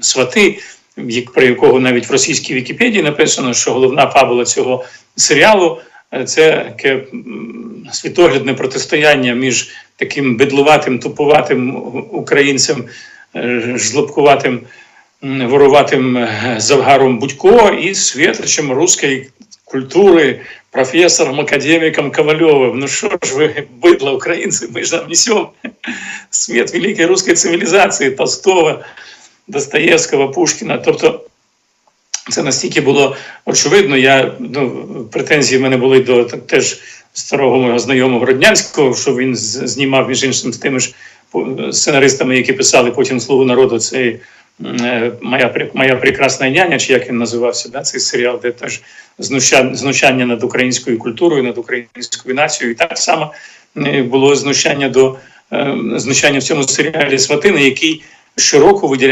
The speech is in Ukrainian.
свати, як- про якого навіть в російській Вікіпедії написано, що головна фабула цього серіалу е, це таке м, світоглядне протистояння між таким бедлуватим, туповатим українцем, е, жлобкуватим, м, воруватим е, завгаром Будько і світличем руської культури, профессором, академиком Ковалевым. Ну что ж вы, быдло, украинцы, мы же нам несем свет великой русской цивілізації Толстого, Достоєвського, Пушкіна. Тобто це настільки було очевидно. Я, ну, претензії в мене були до теж старого мого знайомого Роднянського, що він знімав між іншим з тими ж сценаристами, які писали потім Слугу народу. Цей е, моя, моя прекрасна няня, чи як він називався, да, цей серіал, де теж знущання, знущання над українською культурою, над українською нацією. І так само е, було знущання до е, знущання в цьому серіалі Сватини, який щороку виділяв.